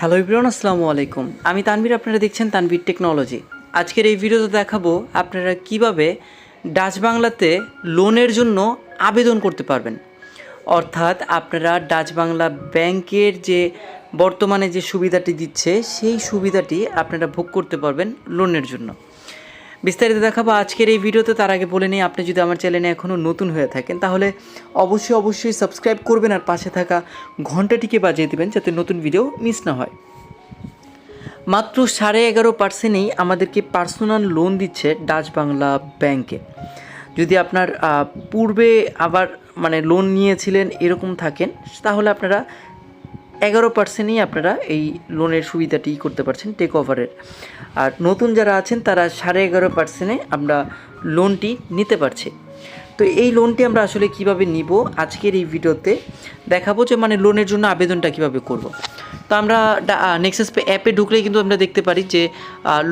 Hello Ibran আসসালামু আলাইকুম আমি তানবির আপনারা দেখছেন তানবির টেকনোলজি আজকের এই ভিডিওতে দেখাবো আপনারা কীভাবে ডাচ বাংলাতে লোনের জন্য আবেদন করতে পারবেন। অর্থাৎ আপনারা ডাচ বাংলা ব্যাংকের যে বর্তমানে যে সুবিধাটি দিচ্ছে, সেই সুবিধাটি আপনারা ভোগ করতে পারবেন লোনের জন্য। বিস্তারিত দেখাবো আজকের এই ভিডিওতে। তার আগে বলে নিই, আপনি যদি আমার চ্যানেলে এখনও নতুন হয়ে থাকেন, তাহলে অবশ্যই অবশ্যই সাবস্ক্রাইব করবেন আর পাশে থাকা ঘন্টাটিকে বাজিয়ে দেবেন যাতে নতুন ভিডিও মিস না হয়। মাত্র সাড়ে এগারো পার্সেন্টেই আমাদেরকে পার্সোনাল লোন দিচ্ছে ডাচ বাংলা ব্যাংকে। যদি আপনার পূর্বে আবার মানে লোন নিয়েছিলেন এরকম থাকেন, তাহলে আপনারা এগারো পার্সেন্টই আপনারা এই লোনের সুবিধাটি করতে পারছেন টেক ওভারের আর নতুন যারা আছেন, তারা সাড়ে এগারো পার্সেন্টে আমরা লোনটি নিতে পারছি। তো এই লোনটি আমরা আসলে কীভাবে নিব, আজকের এই ভিডিওতে দেখাবো যে মানে লোনের জন্য আবেদনটা কীভাবে করব। তো আমরা নেক্সাস পে অ্যাপে ঢুকলেই কিন্তু আমরা দেখতে পারি যে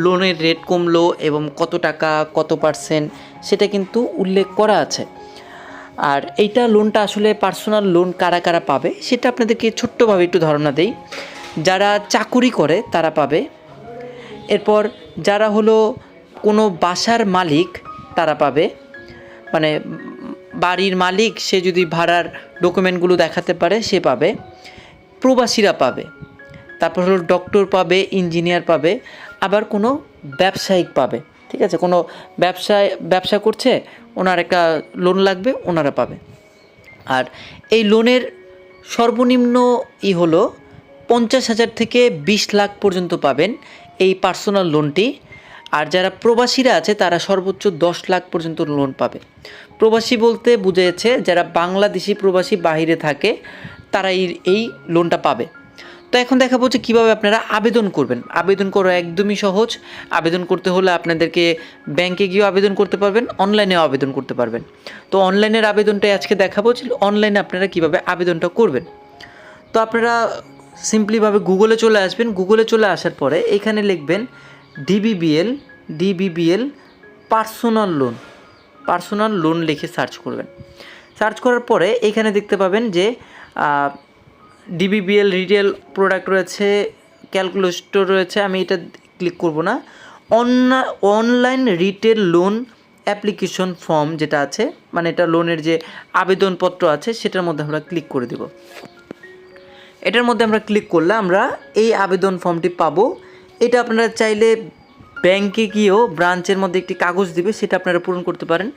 লোনের রেট কমলো এবং কত টাকা, কত পার্সেন্ট সেটা কিন্তু উল্লেখ করা আছে। আর এইটা লোনটা আসলে পার্সোনাল লোন কারা কারা পাবে, সেটা আপনাদেরকে ছোট্টভাবে একটু ধারণা দেই। যারা চাকুরি করে, তারা পাবে। এরপর যারা হলো কোনো বাসার মালিক, তারা পাবে। মানে বাড়ির মালিক, সে যদি ভাড়ার ডকুমেন্টগুলো দেখাতে পারে, সে পাবে। প্রবাসীরা পাবে। তারপর হলো ডক্টর পাবে ইঞ্জিনিয়ার পাবে। আবার কোনো ব্যবসায়িক পাবে। ঠিক আছে, কোনো ব্যবসায়, ব্যবসা করছে, ওনার একটা লোন লাগবে, ওনারা পাবে। আর এই লোনের সর্বনিম্ন ই হলো পঞ্চাশ হাজার থেকে বিশ লাখ পর্যন্ত পাবেন এই পার্সোনাল লোনটি আর যারা প্রবাসীরা আছে, তারা সর্বোচ্চ দশ লাখ পর্যন্ত লোন পাবে। প্রবাসী বলতে বুঝেছে যারা বাংলাদেশি প্রবাসী বাহিরে থাকে, তারা এই লোনটা পাবে। তো এখন দেখাবো যে কীভাবে আপনারা আবেদন করবেন। আবেদন করা একদমই সহজ। আবেদন করতে হলে আপনাদেরকে ব্যাংকে গিয়েও আবেদন করতে পারবেন, অনলাইনেও আবেদন করতে পারবেন। তো অনলাইনের আবেদনটাই আজকে দেখাবো যে অনলাইনে আপনারা কীভাবে আবেদনটা করবেন। তো আপনারা সিম্পলিভাবে গুগলে চলে আসবেন। গুগলে চলে আসার পরে এখানে লিখবেন DBBL DBBL personal loan personal loan লিখে সার্চ করবেন। সার্চ করার পরে এখানে দেখতে পাবেন যে ডিবিবিএল রিটেল প্রোডাক্ট রয়েছে ক্যালকুলেটর রয়েছে, আমি এটা ক্লিক করব না। Online retail loan application form যেটা আছে মানে এটা লোনের যে আবেদনপত্র আছে, সেটার মধ্যে আমরা ক্লিক করে দেব। এটার মধ্যে আমরা ক্লিক করলে আমরা এই আবেদন ফর্মটি পাবো। এটা আপনারা চাইলে ব্যাংকে গিয়েও ব্রাঞ্চের মধ্যে একটি কাগজ দিবে, সেটা আপনারা পূরণ করতে পারেন।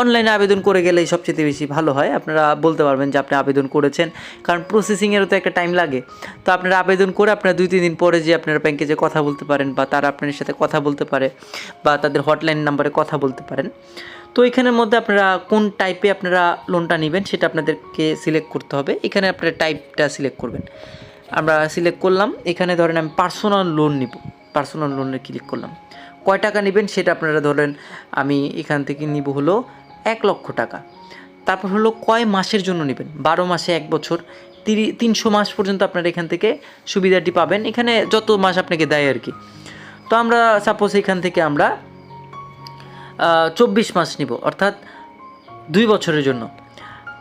অনলাইনে আবেদন করে গেলেই সবচেয়ে বেশি ভালো হয়। আপনারা বলতে পারবেন যে আপনি আবেদন করেছেন, কারণ প্রসেসিংয়েরও তো একটা টাইম লাগে। তো আপনারা আবেদন করে আপনারা দুই, তিন দিন পরে যে আপনারা ব্যাংকে যে কথা বলতে পারেন বা তারা আপনার সাথে কথা বলতে পারে বা তাদের হটলাইন নাম্বারে কথা বলতে পারেন। তো এখানের মধ্যে আপনারা কোন টাইপে আপনারা লোনটা নেবেন, সেটা আপনাদেরকে সিলেক্ট করতে হবে। এখানে আপনারা টাইপটা সিলেক্ট করবেন। আমরা সিলেক্ট করলাম। এখানে ধরেন আমি পার্সোনাল লোন নিব। পার্সোনাল লোনে ক্লিক করলাম। কয় টাকা নেবেন সেটা আপনারা ধরেন আমি এখান থেকে নিব হলো এক লক্ষ টাকা। তারপর হলো কয় মাসের জন্য নেবেন? বারো মাসে এক বছর। তিরি তিনশো মাস পর্যন্ত আপনারা এখান থেকে সুবিধাটি পাবেন। এখানে যত মাস আপনাকে দেয় আর কি। তো আমরা সাপোজ এখান থেকে আমরা চব্বিশ মাস নিব, অর্থাৎ দুই বছরের জন্য।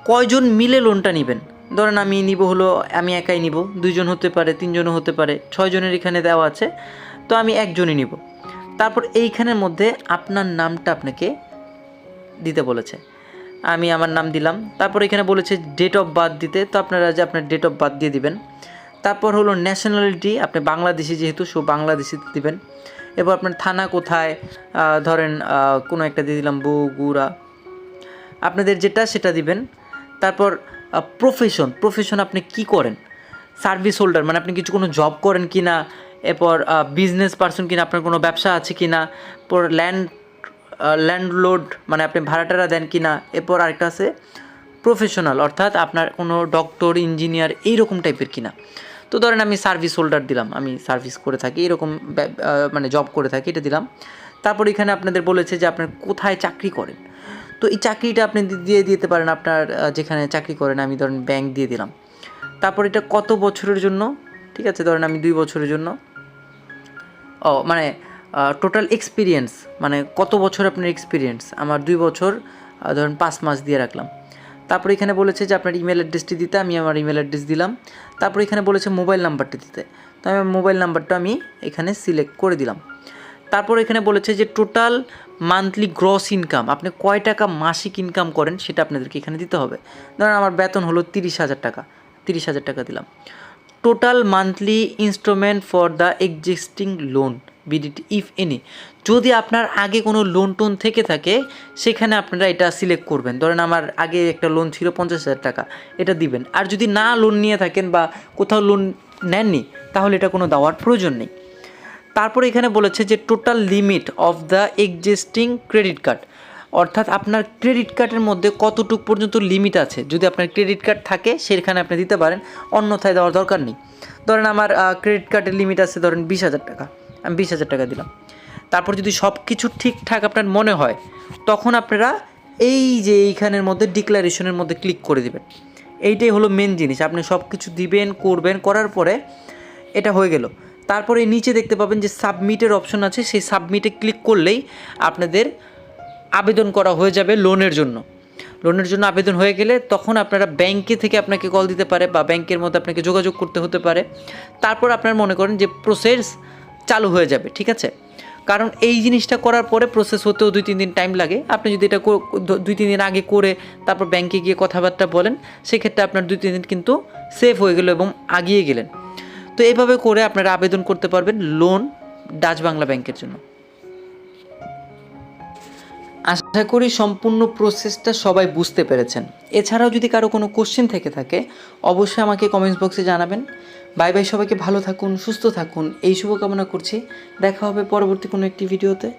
কয়জন মিলে লোনটা নেবেন? ধরেন আমি নিব হলো, আমি একাই নিব। দুইজন হতে পারে, তিনজনও হতে পারে। ছয়জনের এখানে দেওয়া আছে। তো আমি একজনই নিব। তারপর এইখানের মধ্যে আপনার নামটা আপনাকে দিতে বলেছে। আমি আমার নাম দিলাম। তারপর এখানে বলেছে ডেট অফ বার্থ দিতে। তো আপনারা যে আপনার ডেট অফ বার্থ দিয়ে দিবেন। তারপর হলো ন্যাশনালিটি আপনি বাংলাদেশি যেহেতু সো বাংলাদেশি দিবেন। এবার আপনার থানা কোথায়? ধরেন কোনো একটা দিয়ে দিলাম, বগুড়া। আপনাদের যেটা, সেটা দিবেন। তারপর প্রফেশন প্রফেশন আপনি কি করেন? সার্ভিস হোল্ডার মানে আপনি কিছু কোনো জব করেন কি না এরপর বিজনেস পার্সন কিনা, আপনার কোনো ব্যবসা আছে কি না পর ল্যান্ড ল্যান্ডলোড মানে আপনি ভাড়াটারা দেন কি না এরপর আরেকটা আছে প্রফেশনাল অর্থাৎ আপনার কোনো ডক্টর ইঞ্জিনিয়ার এইরকম টাইপের কিনা। তো ধরেন আমি সার্ভিস হোল্ডার দিলাম, আমি সার্ভিস করে থাকি, এরকম মানে জব করে থাকি, এটা দিলাম। তারপর এখানে আপনাদের বলেছে যে আপনার কোথায় চাকরি করেন। তো এই চাকরিটা আপনি দিয়ে দিতে পারেন আপনার যেখানে চাকরি করেন, আমি ধরেন ব্যাংক দিয়ে দিলাম। তারপর এটা কত বছরের জন্য? ঠিক আছে, ধরেন আমি দুই বছরের জন্য। ও মানে টোটাল এক্সপিরিয়েন্স মানে কত বছর আপনার এক্সপিরিয়েন্স আমার দুই বছর ধরেন পাঁচ মাস দিয়ে রাখলাম। তারপর এখানে বলেছে যে আপনার ইমেল অ্যাড্রেসটি দিতে, আমি আমার ইমেল অ্যাড্রেস দিলাম। তারপর এখানে বলেছে মোবাইল নাম্বারটি দিতে। তো আমি মোবাইল নাম্বারটা আমি এখানে সিলেক্ট করে দিলাম। তারপর এখানে বলেছে যে টোটাল মান্থলি গ্রস ইনকাম আপনি কয় টাকা মাসিক ইনকাম করেন সেটা আপনাদেরকে এখানে দিতে হবে। ধরেন আমার বেতন হলো তিরিশ হাজার টাকা, তিরিশ হাজার টাকা দিলাম। Total monthly instalment for the existing loan BDT if any যদি আপনার আগে কোনো লোন টোন থেকে থাকে, সেখানে আপনারা এটা সিলেক্ট করবেন। ধরেন আমার আগে একটা লোন ছিল পঞ্চাশ হাজার টাকা, এটা দিবেন। আর যদি না লোন নিয়ে থাকেন বা কোথাও লোন নেননি, তাহলে এটা কোনো দেওয়ার প্রয়োজন নেই। তারপরে এখানে বলেছে যে total limit of the existing credit card অর্থাৎ আপনার ক্রেডিট কার্ডের মধ্যে কতটুকু পর্যন্ত লিমিট আছে? যদি আপনার ক্রেডিট কার্ড থাকে, সেখানে আপনি দিতে পারেন, অন্যথায় দেওয়ার দরকার নেই। ধরেন আমার ক্রেডিট কার্ডের লিমিট আছে ধরেন বিশ হাজার টাকা। আমি বিশ হাজার টাকা দিলাম। তারপর যদি সব কিছু ঠিকঠাক আপনার মনে হয়, তখন আপনারা এই যে এইখানের মধ্যে ডিক্লারেশনের মধ্যে ক্লিক করে দেবেন। এইটাই হলো মেন জিনিস। আপনি সব কিছু দিবেন, করবেন, করার পরে এটা হয়ে গেল। তারপরে নিচে দেখতে পাবেন যে সাবমিটের অপশন আছে। সেই সাবমিটে ক্লিক করলেই আপনাদের আবেদন করা হয়ে যাবে লোনের জন্য। লোনের জন্য আবেদন হয়ে গেলে তখন আপনারা ব্যাংকে থেকে আপনাকে কল দিতে পারে বা ব্যাংকের মধ্যে আপনাকে যোগাযোগ করতে হতে পারে। তারপর আপনার মনে করেন যে প্রসেস চালু হয়ে যাবে, ঠিক আছে? কারণ এই জিনিসটা করার পরে প্রসেস হতেও দুই, তিন দিন টাইম লাগে। আপনি যদি এটা দুই, তিন দিন আগে করে তারপর ব্যাংকে গিয়ে কথাবার্তা বলেন, সেক্ষেত্রে আপনার দুই, তিন দিন কিন্তু সেফ হয়ে গেল এবং আগিয়ে গেলেন। তো এইভাবে করে আপনারা আবেদন করতে পারবেন লোন ডাচ বাংলা ব্যাংকের জন্য। আশা করি সম্পূর্ণ প্রসেসটা সবাই বুঝতে পেরেছেন। এছাড়াও যদি কারও কোনো কোশ্চেন থেকে থাকে, অবশ্যই আমাকে কমেন্টস বক্সে জানাবেন। বাই বাই সবাইকে, ভালো থাকুন, সুস্থ থাকুন। এই শুভকামনা করছি। দেখা হবে পরবর্তী কোনো একটি ভিডিওতে